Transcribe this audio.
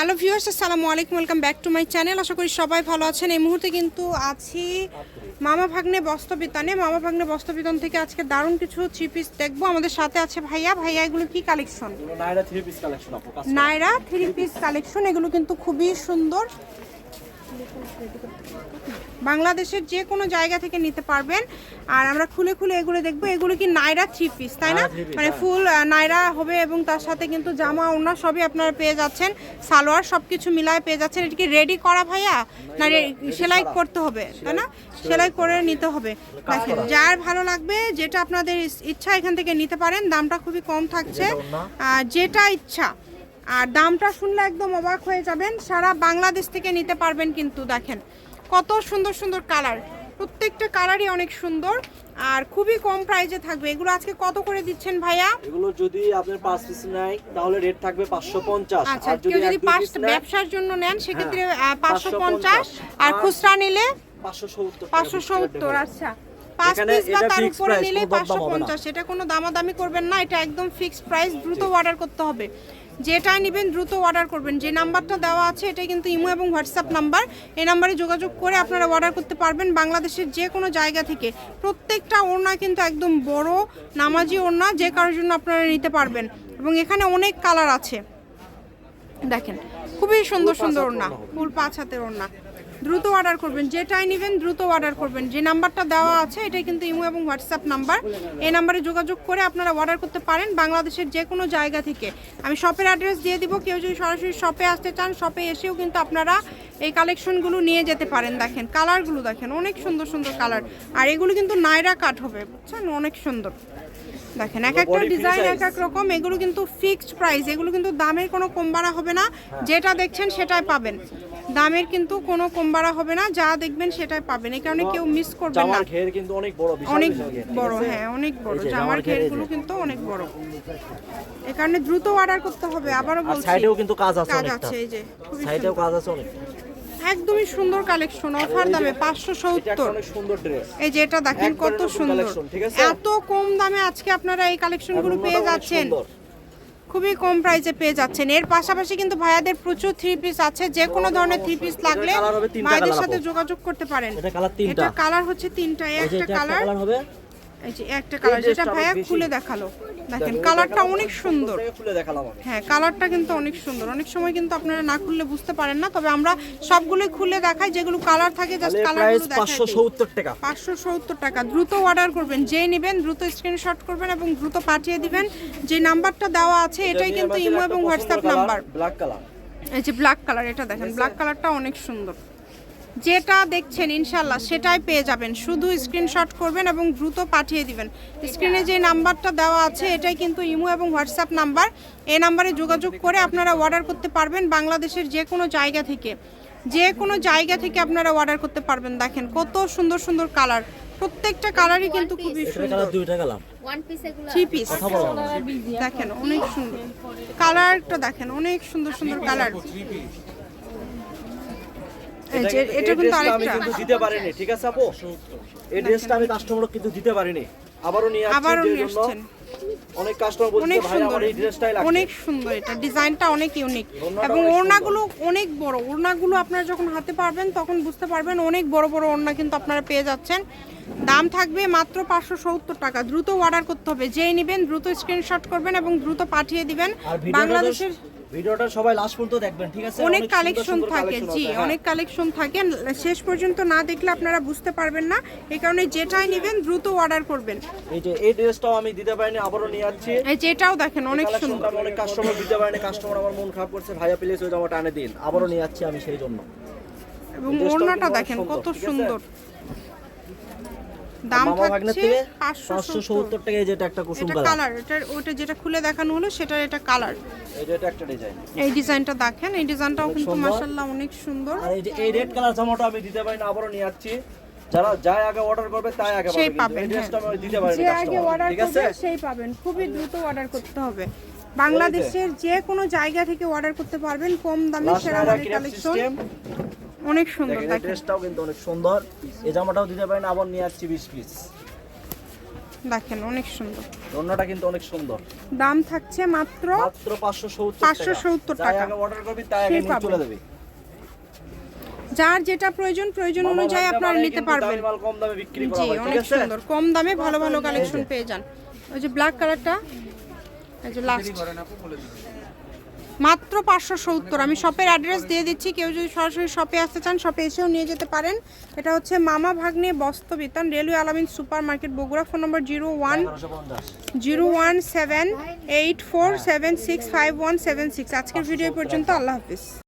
Hello viewers আসসালামু আলাইকুম welcome back to my channel. আশা করি সবাই ভালো আছেন। এই মুহূর্তে কিন্তু আছি মামা ভাগ্নে বস্ত্রবিতানে। মামা ভাগ্নে বস্ত্রবিতান থেকে আজকে দারুণ কিছু থ্রি পিস দেখব। আমাদের সাথে আছে ভাইয়া। ভাইয়া এগুলো কি কালেকশন এগুলো নাইরা থ্রি পিস কালেকশন আপু নাইরা থ্রি পিস কালেকশন এগুলো কিন্তু খুবই সুন্দর। বাংলাদেশের যে কোনো জায়গা থেকে নিতে পারবেন। আর আমরা খুলে খুলে এগুলো দেখব। এগুলো কি নাইরা থ্রি পিস তাই না? হ্যাঁ, মানে হ্যাঁ। ফুল নাইরা হবে এবং তার সাথে কিন্তু জামা ওনা সবই আপনারা পেয়ে যাচ্ছেন। সালোয়ার সব কিছু মিলায় পেয়ে যাচ্ছেন। এটা কি রেডি করা ভাইয়া? না সেলাই করতে হবে তাই না? সেলাই করে। নিতে হবে। যার ভালো লাগবে যেটা আপনাদের ইচ্ছা এখান থেকে নিতে পারেন। দামটা খুবই কম থাকছে। যেটা ইচ্ছা। আর দামটা শুনলে একদম অবাক হয়ে যাবেন। সারা বাংলাদেশ থেকে নিতে পারবেন কিন্তু দেখেন কত সুন্দর সুন্দর কালার। প্রত্যেকটা কালারই অনেক সুন্দর আর খুবই কম প্রাইজে থাকবে। এগুলো আজকে কত করে দিচ্ছেন ভাইয়া? এগুলো যদি আপনার পাঁচ পিস নেয় তাহলে রেট থাকবে পাঁচশো পঞ্চাশ। আচ্ছা আর কেউ যদি পাঁচ ব্যবসার জন্য নেন সেক্ষেত্রে হ্যাঁ, পাঁচশো পঞ্চাশ। আর আর খুচরা নিলে? পাঁচশো সত্তর পাঁচশো সত্তর আচ্ছা। পাঁচ পিস বা এটা তার উপরে price, নিলে পাঁচশো পঞ্চাশ এটা কোনো দামাদামি করবেন না এটা একদম ফিক্সড প্রাইস দ্রুত অর্ডার করতে হবে। যেটাই নেবেন দ্রুত অর্ডার করবেন। যে নাম্বারটা দেওয়া আছে এটাই কিন্তু ইমো এবং হোয়াটসঅ্যাপ নাম্বার। এই নাম্বারে যোগাযোগ করে আপনারা অর্ডার করতে পারবেন বাংলাদেশের যে কোনো জায়গা থেকে। প্রত্যেকটা ওড়না কিন্তু একদম বড় নামাজি ওড়না যে কারোর জন্য আপনারা নিতে পারবেন। এবং এখানে অনেক কালার আছে। দেখেন খুবই সুন্দর সুন্দর ওড়না। ফুল পাঁচ হাতের ওড়না। দ্রুত অর্ডার করবেন যেটাই নেবেন দ্রুত অর্ডার করবেন। যে নাম্বারটা দেওয়া আছে এটাই কিন্তু ইমো এবং হোয়াটসঅ্যাপ নাম্বার এই নাম্বারে যোগাযোগ করে আপনারা অর্ডার করতে পারেন বাংলাদেশের যে কোনো জায়গা থেকে। আমি শপের অ্যাড্রেস দিয়ে দিব কেউ যদি সরাসরি শপে আসতে চান শপে এসেও কিন্তু আপনারা এই কালেকশনগুলো নিয়ে যেতে পারেন। দেখেন কালারগুলো দেখেন অনেক সুন্দর সুন্দর কালার আর এগুলো কিন্তু নাইরা কাট হবে বুঝছেন? অনেক সুন্দর। দেখেন এক একটা ডিজাইন এক এক রকম এগুলো কিন্তু ফিক্সড প্রাইস এগুলো কিন্তু দামের কোনো কম বাড়া হবে না। যেটা দেখছেন সেটাই পাবেন। দামের কিন্তু কোনো কম বাড়া হবে না যা দেখবেন সেটাই পাবেন। এই কারণে কেউ মিস করবেন না। জামার ঘের কিন্তু অনেক বড় অনেক বড় হ্যাঁ অনেক বড়। জামার ঘেরগুলো কিন্তু অনেক বড়। এই কারণে দ্রুত অর্ডার করতে হবে আবারও বলছি। সাইডেও কিন্তু কাজ আছে কাজ আছে এই যে সাইডেও কাজ আছে অনেক একদমই সুন্দর কালেকশন অফার দামে পাঁচশো সত্তর। এই যে এটা দেখেন কত সুন্দর? এত কম দামে আজকে আপনারা এই কালেকশনগুলো পেয়ে যাচ্ছেন। খুবই কম প্রাইসে পেয়ে যাচ্ছেন। এর পাশাপাশি কিন্তু ভাইয়াদের প্রচুর থ্রি পিস আছে। যে কোনো ধরনের থ্রি পিস লাগলে ভাইদের সাথে যোগাযোগ করতে পারেন। এটা কালার হচ্ছে তিনটা একটা কালার কালার হবে। এই যে একটা কালার যেটা ভাইয়া খুলে দেখাল। দেখেন কালারটা অনেক সুন্দর। হ্যাঁ কালারটা কিন্তু অনেক সুন্দর। অনেক সময় কিন্তু আপনারা না খুললে বুঝতে পারেন না তবে আমরা সবগুলোই খুলে দেখাই যেগুলো কালার থাকে জাস্ট প্রাইস পাঁচশো সত্তর টাকা। পাঁচশো সত্তর টাকা। দ্রুত অর্ডার করবেন যেই নেবেন দ্রুত স্ক্রিনশট করবেন এবং দ্রুত পাঠিয়ে দিবেন। যে নাম্বারটা দেওয়া আছে এটাই কিন্তু ইমো এবং হোয়াটসঅ্যাপ নাম্বার ব্ল্যাক কালার এই যে ব্ল্যাক কালার এটা দেখেন ব্ল্যাক কালারটা অনেক সুন্দর। যেটা দেখছেন ইনশাল্লাহ সেটাই পেয়ে যাবেন। শুধু স্ক্রিনশট করবেন এবং দ্রুত পাঠিয়ে দিবেন। স্ক্রিনে যে নাম্বারটা দেওয়া আছে এটাই কিন্তু ইমো এবং হোয়াটসঅ্যাপ নাম্বার। এই নাম্বারে যোগাযোগ করে আপনারা অর্ডার করতে পারবেন বাংলাদেশের যে কোনো জায়গা থেকে। যে কোনো জায়গা থেকে আপনারা অর্ডার করতে পারবেন। দেখেন কত সুন্দর সুন্দর কালার প্রত্যেকটা কালারই কিন্তু খুবই সুন্দর। Three piece. দেখেন অনেক সুন্দর। কালারটা দেখেন অনেক সুন্দর সুন্দর কালার এটা- এটা কিন্তু আমি কিন্তু দিতে পারিনি ঠিক আছে আপু? এই ড্রেসটা আমি কাস্টমারকে কিন্তু দিতে পারিনি। আবারও নিয়ে আবারও নিয়ে আসছেন। অনেক কাস্টমার বলছে ভাই আমার এই ড্রেসটাই লাগবে অনেক সুন্দর এটা ডিজাইনটা অনেক ইউনিক এবং ওড়নাগুলো অনেক বড় ওড়নাগুলো আপনারা যখন হাতে পারবেন তখন বুঝতে পারবেন অনেক বড় বড় ওড়না কিন্তু আপনারা পেয়ে যাচ্ছেন। দাম থাকবে মাত্র পাঁচশো সত্তর টাকা। দ্রুত অর্ডার করতে হবে। যেই নেবেন দ্রুত স্ক্রিনশট করবেন এবং দ্রুত পাঠিয়ে দিবেন। বাংলাদেশের ভিডিওটা সবাই লাস্ট পর্যন্ত দেখবেন ঠিক আছে? অনেক কালেকশন থাকে জি হ্যাঁ। অনেক কালেকশন থাকে। শেষ পর্যন্ত না দেখলে আপনারা বুঝতে পারবেন না। এই কারণে যেটাই নেবেন দ্রুত অর্ডার করবেন। এই যে এই ড্রেসটাও আমি দিতে পারিনি আবারও নিয়ে যাচ্ছি। এই যেটাও দেখেন অনেক সুন্দর। অনেক কাস্টমার দিতে পারিনি কাস্টমার আমার মন খারাপ করছে ভাইয়া প্লিজ ওই জামাটা এনে দিন। আবারও নিয়ে যাচ্ছি আমি সেই জন্য। এবং ওড়নাটা দেখেন কত সুন্দর। দাম থাকছে থেকে পাঁচশো পাঁচশো সত্তর সত্তর টাকায় যেটা একটা কুসুম এটা কালার। কালার এটা ওটা যেটা খুলে দেখানো হলো সেটার এটা কালার। এটা একটা ডিজাইন। এই ডিজাইনটা দেখেন এই ডিজাইনটাও কিন্তু। মাশাআল্লাহ অনেক সুন্দর। আর এই যে এই রেড কালার জামাটা আমি দিতে পারি না নিয়ে যাচ্ছি যারা যাই আগে অর্ডার করবে তাই আগে সেই পাবেন, হ্যাঁ। আমি দিতে পারি যে আগে অর্ডার করবে সেই পাবেন খুবই দ্রুত অর্ডার করতে হবে। বাংলাদেশের যে। কোনো জায়গা থেকে অর্ডার করতে পারবেন কম দামে সেরা মানের কালেকশন অনেক সুন্দর দেখেন ড্রেসটাও কিন্তু অনেক সুন্দর। এই জামাটাও দিতে পারি না আবার নিয়ে যাচ্ছি 20 পিস দেখেন অনেক সুন্দর। অন্যটা কিন্তু অনেক সুন্দর। দাম থাকছে মাত্র মাত্র পাঁচশো সত্তর 570 টাকা। আগে অর্ডার করবি তাই আগে নিয়ে চলে যাবে। যার যেটা প্রয়োজন প্রয়োজন অনুযায়ী আপনারা নিতে পারবেন। কম দামে বিক্রি করা হয় অনেক সুন্দর। কম দামে ভালো ভালো কালেকশন পেয়ে যান। ওই যে ব্ল্যাক কালারটা এই যে লাস্ট মাত্র পাঁচশো সত্তর। আমি শপের অ্যাড্রেস দিয়ে দিচ্ছি। কেউ যদি সরাসরি শপে আসতে চান শপে এসেও নিয়ে যেতে পারেন। এটা হচ্ছে Mama Bhagne Bastra Bitan railway Alamin super market Bogura. Phone number zero one zero one seven eight four seven six five one seven six. আজকের ভিডিও পর্যন্ত। আল্লাহ হাফিজ।